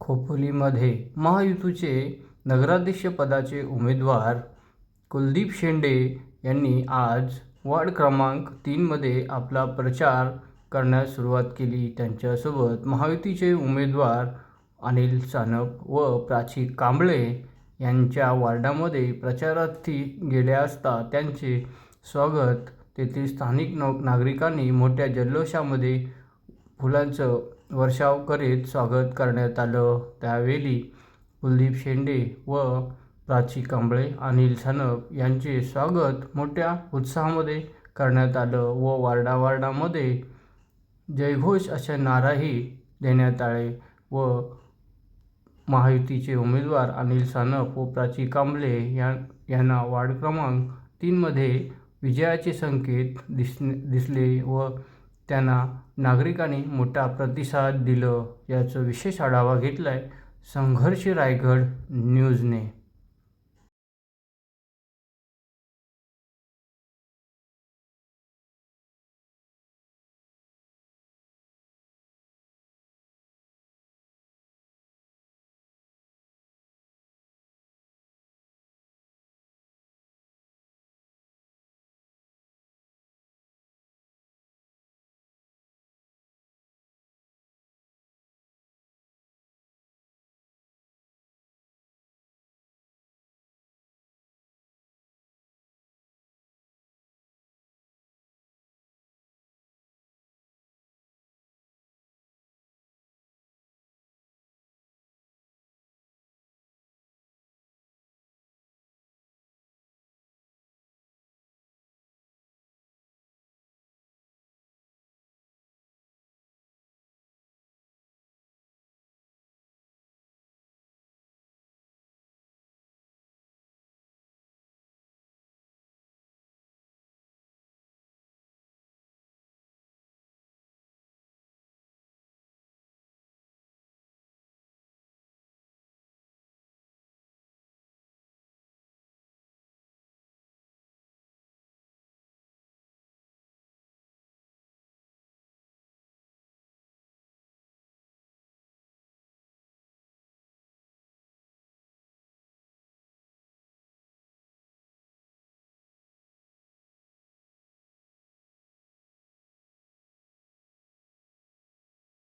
खोपोलीमध्ये महायुतीचे नगराध्यक्षपदाचे उमेदवार कुलदीप शेंडे यांनी आज वार्ड क्रमांक तीनमध्ये आपला प्रचार करण्यास सुरुवात केली. त्यांच्यासोबत महायुतीचे उमेदवार अनिल सानप व प्राची कांबळे यांच्या वार्डामध्ये प्रचारार्थी गेले असता त्यांचे स्वागत. तेथील स्थानिक न नागरिकांनी मोठ्या जल्लोषामध्ये फुलांचं वर्षाव करीत स्वागत करण्यात आलं. त्यावेळी कुलदीप शेंडे व प्राची कांबळे अनिल सानप यांचे स्वागत मोठ्या उत्साहामध्ये करण्यात आलं व वार्डावार्डामध्ये जयघोष अशा नाराही देण्यात आले व महायुतीचे उमेदवार अनिल सानप व प्राची कांबळे या यांना वार्ड क्रमांक तीनमध्ये विजयाचे संकेत दिस दिसले व त्यांना नागरिकांनी मोठा प्रतिसाद दिलं याचं विशेष आढावा घेतला आहे संघर्ष रायगड न्यूजने.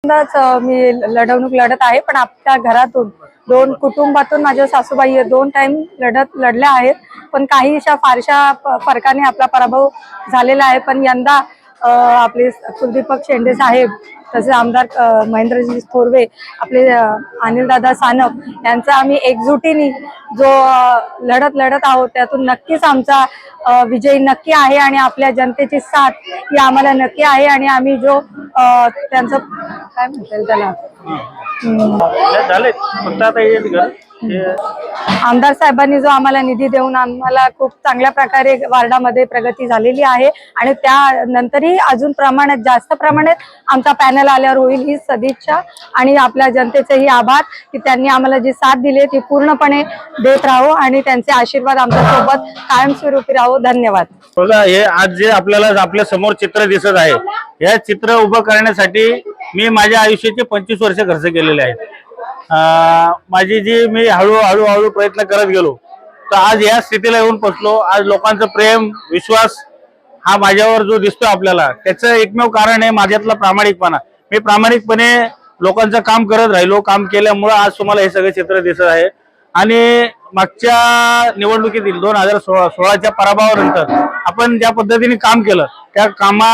मी लढवणूक लढत आहे पण आपल्या घरातून दोन कुटुंबातून माझ्या सासूबाई दोन टाइम लढत लढल्या आहेत. पण काही अशा फारशा फरकाने आपला पराभव झालेला आहे. पण यंदा आपले कुलदीपक शेंडे साहेब तसेच आमदार महेंद्रजी थोरवे आपले अनिलदादा सानप यांचा आम्ही एकजुटीने जो लढत लढत आहोत त्यातून नक्कीच आमचा विजय नक्की आहे आणि आपल्या जनतेची साथ ही आम्हाला नक्की आहे. आणि आम्ही जो त्यांचं काय म्हणता त्याला? हम्म. नाही, झाले फक्त आता हे घर. हे आमदार साहेबांनी जो आम्हाला निधी देऊन आम्हाला खूप चांगल्या प्रकारे वार्डामध्ये प्रगती झालेली आहे आणि त्यानंतरही अजून प्रमाणात जास्त प्रमाणात आमचा पॅनल आल्यावर होईल ही सदिच्छा आणि आपल्या जनतेचेही आभार की त्यांनी आम्हाला जी साथ दिली ती पूर्णपणे देत राहू आणि त्यांचे आशीर्वाद आमच्यासोबत कायमस्वरूपी राहू. धन्यवाद. बघा हे आज जे आपल्याला आपल्यासमोर चित्र दिसत आहे हे चित्र उभं करण्यासाठी मी माझ्या आयुष्याचे पंचवीस वर्ष खर्च केलेले आहेत. माझी जी मी हळूहळू हळू प्रयत्न करत गेलो तर आज या स्थितीला येऊन पोचलो. आज लोकांचं प्रेम विश्वास हा माझ्यावर जो दिसतो आपल्याला त्याचं एकमेव कारण आहे माझ्यातला प्रामाणिकपणा. मी प्रामाणिकपणे लोकांचं काम करत राहिलो. काम केल्यामुळं आज तुम्हाला हे सगळे चित्र दिसत आहे. आणि मागच्या निवडणुकीतील दोन हजार सोळा सोळाच्या पराभवानंतर आपण ज्या पद्धतीने काम केलं त्या कामा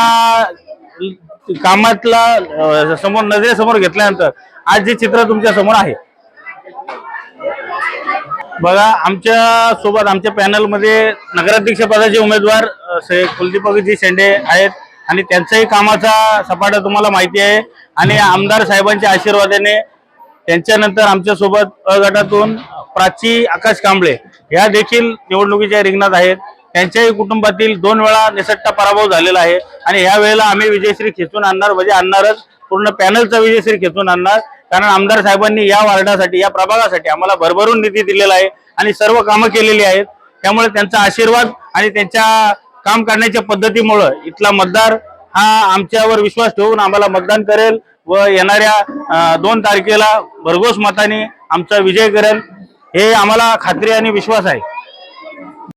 कामातला अं, समोर नजरेसमोर घेतल्यानंतर आज जे चित्र तुमच्यासमोर आहे. बघा आमच्यासोबत आमच्या पॅनलमध्ये नगराध्यक्षपदाचे नगराध्यक्ष पदाचे उमेदवार अ, श्री कुलदीपकजी शेंडे आहेत आणि त्यांचाही कामाचा सपाटा तुम्हाला माहिती आहे. आणि आमदार साहेबांच्या आशीर्वादाने त्यांच्यानंतर आमच्यासोबत अ गटातून प्राची आकाश कांबळे ह्या देखील निवडणुकीच्या रिंगणात आहेत. त्यांच्याही कुटुंबातील दोन वेळा निसट्टा पराभव झालेला आहे. आणि या वेळेला आम्ही विजयश्री खेचून आणणार म्हणजे आणणारच. पूर्ण पॅनलचा विजयश्री खेचून आणणार. कारण आमदार साहेबांनी या वार्डासाठी या प्रभागासाठी आम्हाला भरभरून निधी दिलेला आहे आणि सर्व कामं केलेली आहेत. त्यामुळे त्यांचा आशीर्वाद आणि त्यांच्या काम करण्याच्या पद्धतीमुळं इथला मतदार हा आमच्यावर विश्वास ठेवून आम्हाला मतदान करेल व येणाऱ्या दोन तारखेला भरघोस मताने आमचा विजय करेल. हे आम्हाला खात्री आणि विश्वास आहे.